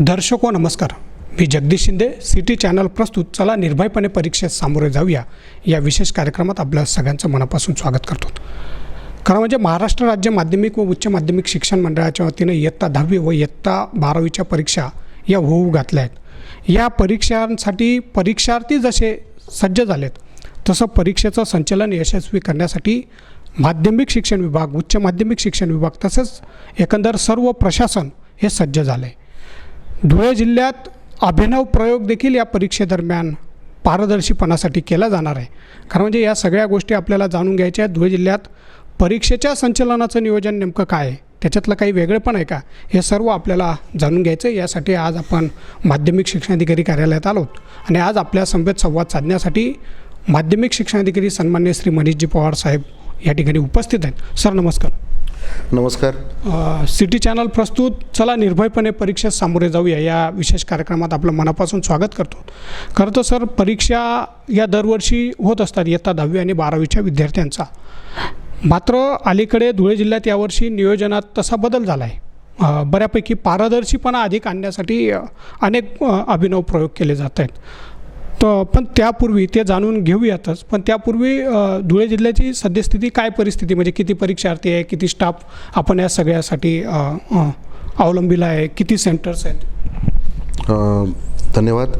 दर्शको नमस्कार. मी जगदीश शिंदे. सिटी चॅनल प्रस्तुत. चला निर्भयपणे परीक्षेत सामोरे जाऊया. या विशेष कार्यक्रमात आपल्या सगळ्यांचं मनापासून स्वागत करतो. खरं म्हणजे महाराष्ट्र राज्य माध्यमिक व उच्च माध्यमिक शिक्षण मंडळाच्या वतीने इयत्ता दहावी व इयत्ता बारावीच्या परीक्षा या होऊ घातल्या आहेत. या परीक्षांसाठी परीक्षार्थी जसे सज्ज झालेत तसं परीक्षेचं संचलन यशस्वी करण्यासाठी माध्यमिक शिक्षण विभाग उच्च माध्यमिक शिक्षण विभाग तसंच एकंदर सर्व प्रशासन हे सज्ज झालं आहे धुळे जिल्ह्यात अभिनव प्रयोग देखील या परीक्षेदरम्यान पारदर्शीपणासाठी केला जाणार आहे. कारण म्हणजे या सगळ्या गोष्टी आपल्याला जाणून घ्यायच्या आहेत. धुळे जिल्ह्यात परीक्षेच्या संचलनाचं नियोजन नेमकं काय आहे? त्याच्यातलं काही वेगळं पण आहे का? हे सर्व आपल्याला जाणून घ्यायचं आहे यासाठी आज आपण माध्यमिक शिक्षणाधिकारी कार्यालयात आलो आहोत. आणि आज आपल्या संवेद संवाद साधण्यासाठी माध्यमिक शिक्षणाधिकारी सन्मान्य श्री मनीषजी पवार साहेब या ठिकाणी उपस्थित आहेत. सर नमस्कार. नमस्कार. सिटी चॅनल प्रस्तुत. चला निर्भयपणे परीक्षेत सामोरे जाऊया. या विशेष कार्यक्रमात आपलं मनापासून स्वागत करतो. खरं तर सर परीक्षा या दरवर्षी होत असतात. इयत्ता दहावी आणि बारावीच्या विद्यार्थ्यांचा. मात्र अलीकडे धुळे जिल्ह्यात यावर्षी नियोजनात तसा बदल झाला आहे बऱ्यापैकी पारदर्शीपणा अधिक आणण्यासाठी अनेक अभिनव प्रयोग केले जात आहेत. तर पण त्यापूर्वी ते जाणून घेऊयातच. पण त्यापूर्वी धुळे जिल्ह्याची सद्यस्थिती काय परिस्थिती? म्हणजे किती परीक्षार्थी आहे किती स्टाफ आपण या सगळ्यासाठी अवलंबिला आहे? किती सेंटर्स आहेत? धन्यवाद.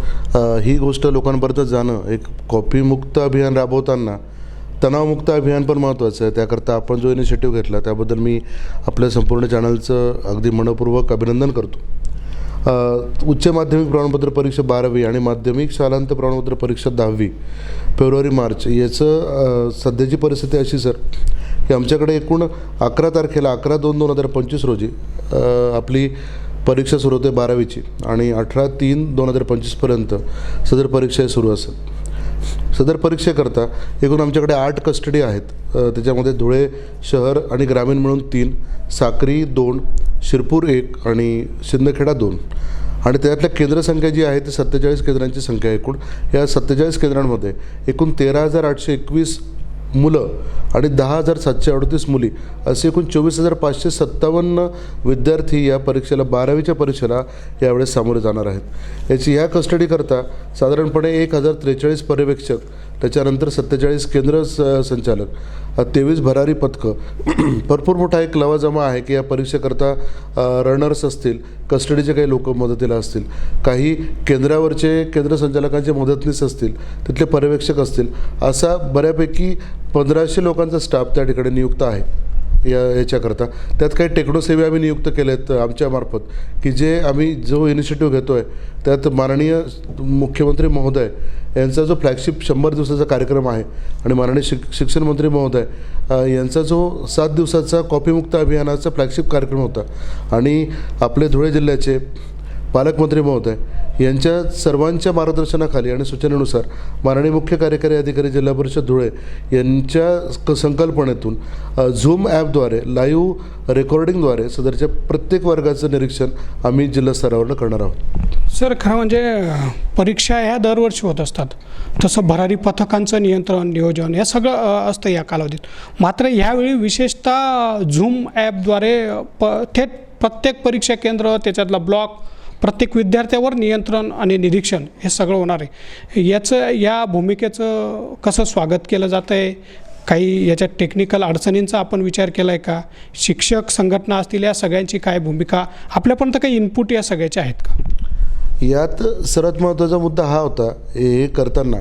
ही गोष्ट लोकांपर्यंत जाणं एक कॉपीमुक्त अभियान राबवताना तणावमुक्त अभियान पण महत्त्वाचं आहे. त्याकरता आपण जो इनिशिएटिव्ह घेतला त्याबद्दल मी आपल्या संपूर्ण चॅनलचं अगदी मनपूर्वक अभिनंदन करतो. उच्च माध्यमिक प्रमाणपत्र परीक्षा बारावी आणि माध्यमिक शालांत प्रमाणपत्र परीक्षा दहावी फेब्रुवारी मार्च. याचं सध्याची परिस्थिती अशी सर की आमच्याकडे एकूण अकरा तारखेला अकरा दोन दोन हजार पंचवीस रोजी आपली परीक्षा सुरू होते बारावीची आणि अठरा तीन दोन हजार पंचवीसपर्यंत सदर परीक्षा सुरू असेल. सदर परीक्षेकरता एकूण आमच्याकडे आठ कस्टडी आहेत. त्याच्यामध्ये धुळे शहर आणि ग्रामीण मिळून तीन साक्री दोन शिरपूर एक आणि शिंदखेडा दोन. आणि त्यातल्या केंद्रसंख्या जी आहे ती सत्तेचाळीस केंद्रांची संख्या एकूण. या सत्तेचाळीस केंद्रांमध्ये एकूण तेरा हजार आठशे एकवीस मुलं आणि दहा हजार सातशे अडतीस मुली असे एकूण चोवीस हजार पाचशे सत्तावन्न विद्यार्थी या परीक्षेला बारावीच्या परीक्षेला यावेळेस सामोरे जाणार आहेत. याची ह्या कस्टडीकरता साधारणपणे एक हजार त्रेचाळीस पर्यवेक्षक त्याच्यानंतर सत्तेचाळीस केंद्र स संचालक तेवीस भरारी पथकं. भरपूर मोठा एक लवाजमा आहे की या परीक्षेकरता रनर्स असतील कस्टडीचे काही लोक मदतीला असतील काही केंद्रावरचे केंद्र संचालकांचे मदतनीस असतील तिथले पर्यवेक्षक असतील असा बऱ्यापैकी पंधराशे लोकांचा स्टाफ त्या ठिकाणी नियुक्त आहे. या याच्याकरता. त्यात काही टेक्नोसेवी आम्ही नियुक्त केले आहेत आमच्यामार्फत की जे आम्ही जो इनिशिएटिव्ह घेतो आहे त्यात माननीय मुख्यमंत्री महोदय यांचा जो फ्लॅगशिप शंभर दिवसाचा कार्यक्रम आहे आणि माननीय शिक शिक्षण मंत्री महोदय यांचा जो सात दिवसाचा कॉपीमुक्त अभियानाचा फ्लॅगशिप कार्यक्रम होता. आणि आपले धुळे जिल्ह्याचे पालकमंत्री महोदय यांच्या सर्वांच्या मार्गदर्शनाखाली आणि सूचनेनुसार माननीय मुख्य कार्यकारी अधिकारी जिल्हा परिषद धुळे यांच्या क- संकल्पनेतून झूम ॲपद्वारे लाईव्ह रेकॉर्डिंगद्वारे सदरच्या प्रत्येक वर्गाचं निरीक्षण आम्ही जिल्हा स्तरावरनं करणार आहोत. सर खरं म्हणजे परीक्षा ह्या दरवर्षी होत असतात. तसं भरारी पथकांचं नियंत्रण नियोजन हे सगळं असतं या कालावधीत. मात्र ह्यावेळी विशेषतः झूम ॲपद्वारे प थेट प्रत्येक परीक्षा केंद्र त्याच्यातला ब्लॉक प्रत्येक विद्यार्थ्यावर नियंत्रण आणि निरीक्षण हे सगळं होणार आहे. याचं या भूमिकेचं कसं स्वागत केलं जातं आहे? काही याच्यात टेक्निकल अडचणींचा आपण विचार केला आहे का? शिक्षक संघटना असतील या सगळ्यांची काय भूमिका? आपल्यापर्यंत काही इनपुट या सगळ्याच्या आहेत का? यात सर्वात महत्त्वाचा मुद्दा हा होता हे करताना.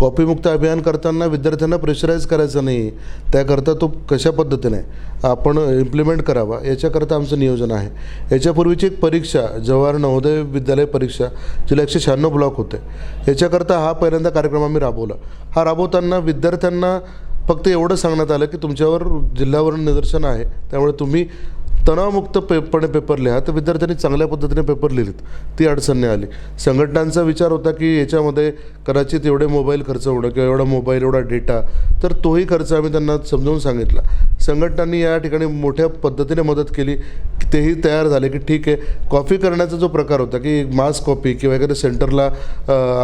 कॉपीमुक्त अभियान करताना विद्यार्थ्यांना प्रेशराईज करायचं नाही. त्याकरता तो कशा पद्धतीने आपण इम्प्लिमेंट करावा याच्याकरता आमचं नियोजन आहे. याच्यापूर्वीची एक परीक्षा जवाहर नवोदय विद्यालय परीक्षा जिला एकशे शहाण्णव ब्लॉक होते. याच्याकरता हा पहिल्यांदा कार्यक्रम आम्ही राबवला. हा राबवताना विद्यार्थ्यांना फक्त एवढं सांगण्यात आलं की तुमच्यावर जिल्ह्यावरून निदर्शन आहे. त्यामुळे तुम्ही तणावमुक्त पेपरने पेपर लिहा. तर विद्यार्थ्यांनी चांगल्या पद्धतीने पेपर लिहिलेत. ती अडचण नाही आली. संघटनांचा विचार होता की याच्यामध्ये कदाचित एवढे मोबाईल खर्च होणं किंवा एवढा मोबाईल एवढा डेटा तर तोही खर्च आम्ही त्यांना समजावून सांगितला. संघटनांनी या ठिकाणी मोठ्या पद्धतीने मदत केली. तेही तयार झाले की ठीक आहे. कॉपी करण्याचा जो प्रकार होता की मास कॉपी किंवा एखाद्या सेंटरला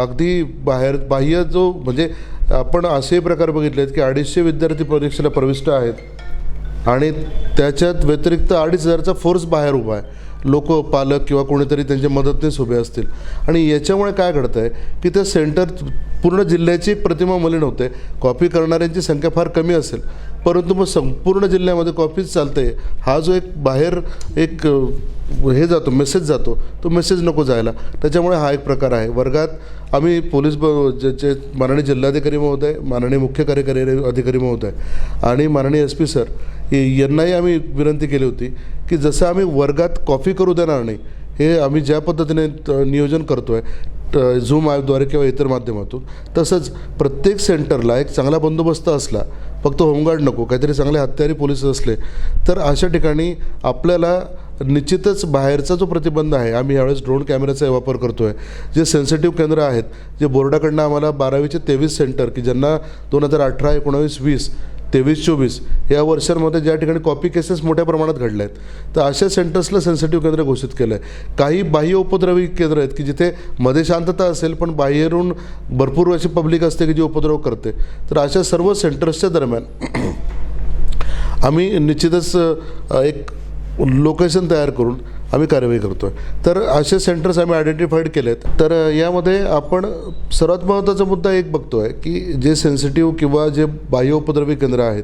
अगदी बाहेर बाह्य जो म्हणजे आपण असे प्रकार बघितले आहेत की अडीचशे विद्यार्थी परीक्षेला प्रविष्ट आहेत. आणि त्याच्यात व्यतिरिक्त अडीच हजारचा फोर्स बाहेर उभा आहे. लोक पालक किंवा कोणीतरी त्यांचे मदतनीस उभे असतील. आणि याच्यामुळे काय घडतं आहे की ते सेंटर पूर्ण जिल्ह्याची प्रतिमा मलिन होते. कॉपी करणाऱ्यांची संख्या फार कमी असेल. परंतु मग संपूर्ण जिल्ह्यामध्ये कॉपीच चालते हा जो एक बाहेर एक हे जातो मेसेज जातो तो मेसेज नको जायला. त्याच्यामुळे हा एक प्रकार आहे. वर्गात आम्ही पोलीस ब जे माननीय जिल्हाधिकारी महोदय माननीय मुख्य कार्यकारी अधिकारी महोदय आणि माननीय एस पी सर यांनाही आम्ही विनंती केली होती की जसं आम्ही वर्गात कॉफी करू देणार नाही हे आम्ही ज्या पद्धतीने नियोजन करतो आहे झूम ॲपद्वारे किंवा इतर माध्यमातून तसंच प्रत्येक सेंटरला एक चांगला बंदोबस्त असला फक्त होमगार्ड नको काहीतरी चांगले हत्यारी पोलीस असले तर अशा ठिकाणी आपल्याला निश्चितच बाहेरचा जो प्रतिबंध आहे आम्ही यावेळेस ड्रोन कॅमेऱ्याचा वापर करतो आहे जे सेन्सिटिव्ह केंद्र आहेत जे बोर्डाकडनं आम्हाला बारावीचे तेवीस सेंटर की ज्यांना दोन हजार अठरा एकोणावीस वीस तेवीस चोवीस या वर्षांमध्ये ज्या ठिकाणी कॉपी केसेस मोठ्या प्रमाणात घडल्या आहेत तर अशा सेंटर्सला सेन्सिटिव्ह केंद्र घोषित केलं आहे काही बाह्य उपद्रवी केंद्र आहेत की जिथे मध्ये शांतता असेल पण बाहेरून भरपूर अशी पब्लिक असते की जी उपद्रव करते. तर अशा सर्व सेंटर्सच्या दरम्यान आम्ही निश्चितच एक लोकेशन तयार करून आम्ही कार्यवाही करतो आहे तर असे सेंटर्स आम्ही आयडेंटिफाईड केले आहेत तर यामध्ये आपण सर्वात महत्त्वाचा मुद्दा एक बघतो आहे की जे सेन्सिटिव्ह किंवा जे बाह्य उपद्रवी केंद्र आहेत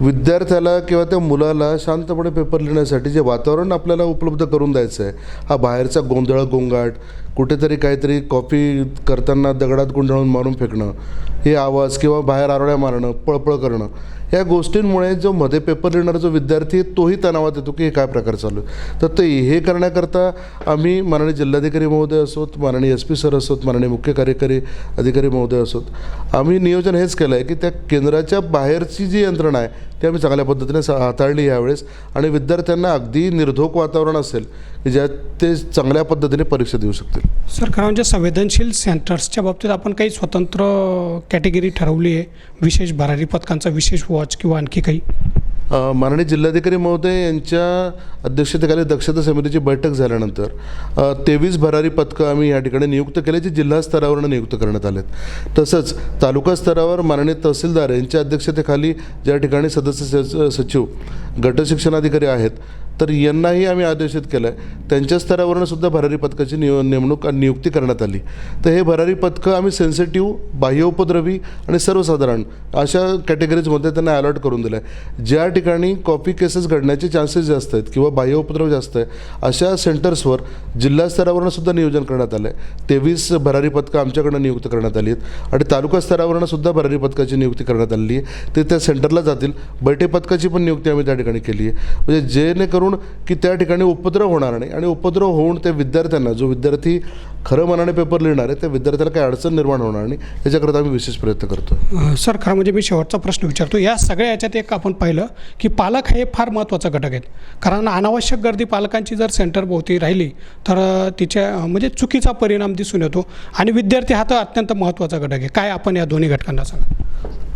विद्यार्थ्याला किंवा त्या मुलाला शांतपणे पेपर लिहिण्यासाठी जे वातावरण आपल्याला उपलब्ध करून द्यायचं आहे हा बाहेरचा गोंधळ गोंगाट कुठेतरी काहीतरी कॉपी करताना दगडात गुंडाळून मारून फेकणं हे आवाज किंवा बाहेर आरोळ्या मारणं पळपळ करणं या गोष्टींमुळे जो मध्ये पेपर लिहिणारा जो विद्यार्थी आहे तोही तणावात येतो की हे काय प्रकार चालू आहे. तर ते हे करण्याकरता आम्ही माननीय जिल्हाधिकारी महोदय असोत माननीय एस पी सर असोत माननीय मुख्य कार्यकारी अधिकारी महोदय असोत आम्ही नियोजन हेच केलं आहे की त्या केंद्राच्या बाहेरची जी यंत्रणा आहे ते आम्ही चांगल्या पद्धतीने सा- हाताळली यावेळेस. आणि विद्यार्थ्यांना अगदी निर्धोक वातावरण असेल की ज्यात ते चांगल्या पद्धतीने परीक्षा देऊ शकतील. सर खरं म्हणजे संवेदनशील सेंटर्सच्या बाबतीत आपण काही स्वतंत्र कॅटेगरी ठरवली आहे. विशेष भरारी पथकांचा विशेष वॉच किंवा आणखी काही? माननीय जिल्हाधिकारी महोदय यांच्या अध्यक्षतेखाली दक्षता समितीची बैठक झाल्यानंतर तेवीस भरारी पथकं आम्ही या ठिकाणी नियुक्त केले जे जिल्हा स्तरावरून नियुक्त करण्यात आलेत. तसंच तालुका स्तरावर माननीय तहसीलदार यांच्या अध्यक्षतेखाली ज्या ठिकाणी सदस्य सच- सचिव गटशिक्षणाधिकारी आहेत तर यांनाही आम्ही आदेशित केलं आहे त्यांच्या स्तरावरून सुद्धा भरारी पथकाची नियो नेमणूक आणि नियुक्ती करण्यात आली. तर हे भरारी पथकं आम्ही सेन्सिटिव्ह बाह्य उपद्रवी आणि सर्वसाधारण अशा कॅटेगरीजमध्ये त्यांना अलर्ट करून दिलं आहे ज्या ठिकाणी कॉपी केसेस घडण्याचे चान्सेस जास्त आहेत किंवा बाह्य उपद्रव जास्त आहे अशा सेंटर्सवर जिल्हा स्तरावरून सुद्धा नियोजन करण्यात आलं आहे तेवीस भरारी पथकं आमच्याकडनं नियुक्त करण्यात आली आहेत आणि तालुका स्तरावरून सुद्धा भरारी पथकाची नियुक्ती करण्यात आलेली आहे. ते त्या सेंटरला जातील. बैठे पथकाची पण नियुक्ती आम्ही त्या ठिकाणी केली आहे म्हणजे जेणेकरून की त्या ठिकाणी उपद्रव होणार नाही. आणि उपद्रव होऊन त्या विद्यार्थ्यांना जो विद्यार्थी खरं मनाने पेपर लिहिणार आहे त्या विद्यार्थ्याला काही अडचण निर्माण होणार नाही. याच्याकरता आम्ही विशेष प्रयत्न करतो सर खरं म्हणजे मी शेवटचा प्रश्न विचारतो. या सगळ्या याच्यात एक आपण पाहिलं की पालक हे फार महत्त्वाचा घटक आहेत. कारण अनावश्यक गर्दी पालकांची जर सेंटरभोवती राहिली तर तिच्या म्हणजे चुकीचा परिणाम दिसून येतो. आणि विद्यार्थी हा तर अत्यंत महत्त्वाचा घटक आहे. काय आपण या दोन्ही घटकांना सांगा?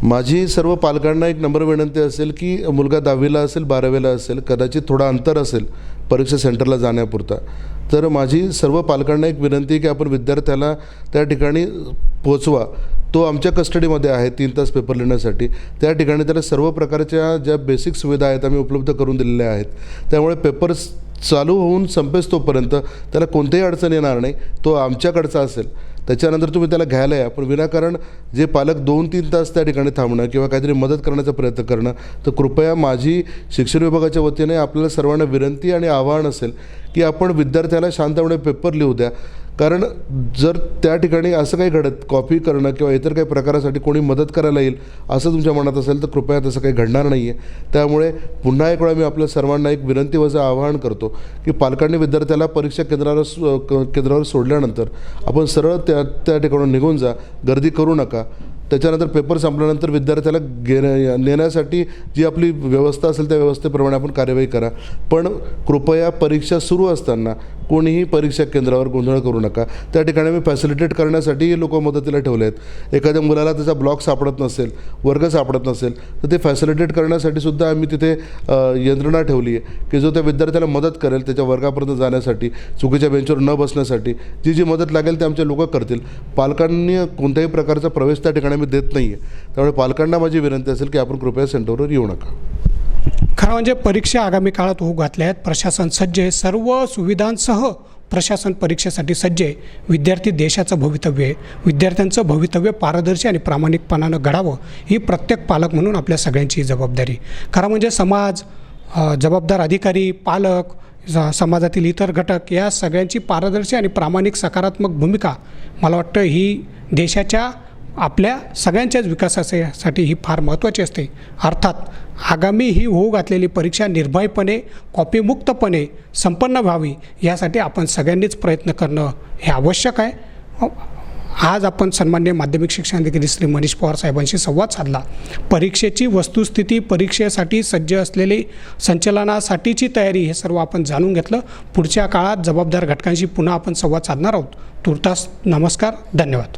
माझी सर्व पालकांना एक नंबर विनंती असेल की मुलगा दहावीला असेल बारावीला असेल कदाचित थोडा अंतर असेल परीक्षा सेंटरला जाण्यापुरता. तर माझी सर्व पालकांना एक विनंती आहे की आपण विद्यार्थ्याला त्या ठिकाणी पोचवा. तो आमच्या कस्टडीमध्ये आहे तीन तास पेपर लिहिण्यासाठी. त्या ठिकाणी त्याला सर्व प्रकारच्या ज्या बेसिक सुविधा आहेत आम्ही उपलब्ध करून दिलेल्या आहेत. त्यामुळे पेपर्स चालू होऊन संपेस तोपर्यंत त्याला कोणत्याही अडचण येणार नाही. तो आमच्याकडचा असेल. त्याच्यानंतर तुम्ही त्याला घ्यायला या. पण विनाकारण जे पालक दोन तीन तास त्या ठिकाणी थांबणं किंवा काहीतरी मदत करण्याचा प्रयत्न करणं तर कृपया माझी शिक्षण विभागाच्या वतीने आपल्याला सर्वांना विनंती आणि आवाहन असेल की आपण विद्यार्थ्याला शांतपणे पेपर लिहू द्या. कारण जर त्या ठिकाणी असं काही घडत कॉपी करणं किंवा इतर काही प्रकारासाठी कोणी मदत करायला येईल असं तुमच्या मनात असेल तर कृपया तसं काही घडणार नाही आहे त्यामुळे पुन्हा एक वेळा मी आपल्या सर्वांना एक विनंती वजा आवाहन करतो की पालकांनी विद्यार्थ्याला परीक्षा केंद्रावर सो- क- केंद्रावर सोडल्यानंतर आपण सरळ त्या त्या ठिकाणून निघून जा गर्दी करू नका. त्याच्यानंतर पेपर संपल्यानंतर विद्यार्थ्याला घेण्या नेण्यासाठी जी आपली व्यवस्था असेल त्या व्यवस्थेप्रमाणे आपण कार्यवाही करा. पण कृपया परीक्षा सुरू असताना कोणीही परीक्षा केंद्रावर गोंधळ करू नका. त्या ठिकाणी मी फॅसिलिटेट करण्यासाठी लोक मदतीला ठेवले आहेत. एखाद्या मुलाला त्याचा ब्लॉक सापडत नसेल वर्ग सापडत नसेल तर ते फॅसिलिटेट करण्यासाठी सुद्धा आम्ही तिथे यंत्रणा ठेवली आहे की जो त्या विद्यार्थ्याला मदत करेल त्याच्या वर्गापर्यंत जाण्यासाठी चुकीच्या बेंचवर न बसण्यासाठी. जी जी मदत लागेल ते आमचे लोक करतील. पालकांनी कोणत्याही प्रकारचा प्रवेश त्या ठिकाणी मी देत नाही आहे त्यामुळे पालकांना माझी विनंती असेल की आपण कृपया सेंटरवर येऊ नका. खरं म्हणजे परीक्षा आगामी काळात होऊ घातल्या आहेत. प्रशासन सज्ज आहे. सर्व सुविधांसह प्रशासन परीक्षेसाठी सज्ज आहे. विद्यार्थी देशाचं भवितव्य आहे. विद्यार्थ्यांचं भवितव्य पारदर्शी आणि प्रामाणिकपणानं घडावं ही प्रत्येक पालक म्हणून आपल्या सगळ्यांची जबाबदारी. खरं म्हणजे समाज जबाबदार अधिकारी पालक समाजातील इतर घटक या सगळ्यांची पारदर्शी आणि प्रामाणिक सकारात्मक भूमिका मला वाटतं ही देशाच्या आपल्या सगळ्यांच्याच विकासासाठी ही फार महत्त्वाची असते. अर्थात आगामी ही होऊ घातलेली परीक्षा निर्भयपणे कॉपीमुक्तपणे संपन्न व्हावी यासाठी आपण सगळ्यांनीच प्रयत्न करणं हे आवश्यक आहे. आज आपण सन्मान्य माध्यमिक शिक्षण अधिकारी श्री मनीष पवार साहेबांशी संवाद साधला. परीक्षेची वस्तुस्थिती परीक्षेसाठी सज्ज असलेली संचलनासाठीची तयारी हे सर्व आपण जाणून घेतलं. पुढच्या काळात जबाबदार घटकांशी पुन्हा आपण संवाद साधणार आहोत. तुर्तास नमस्कार धन्यवाद.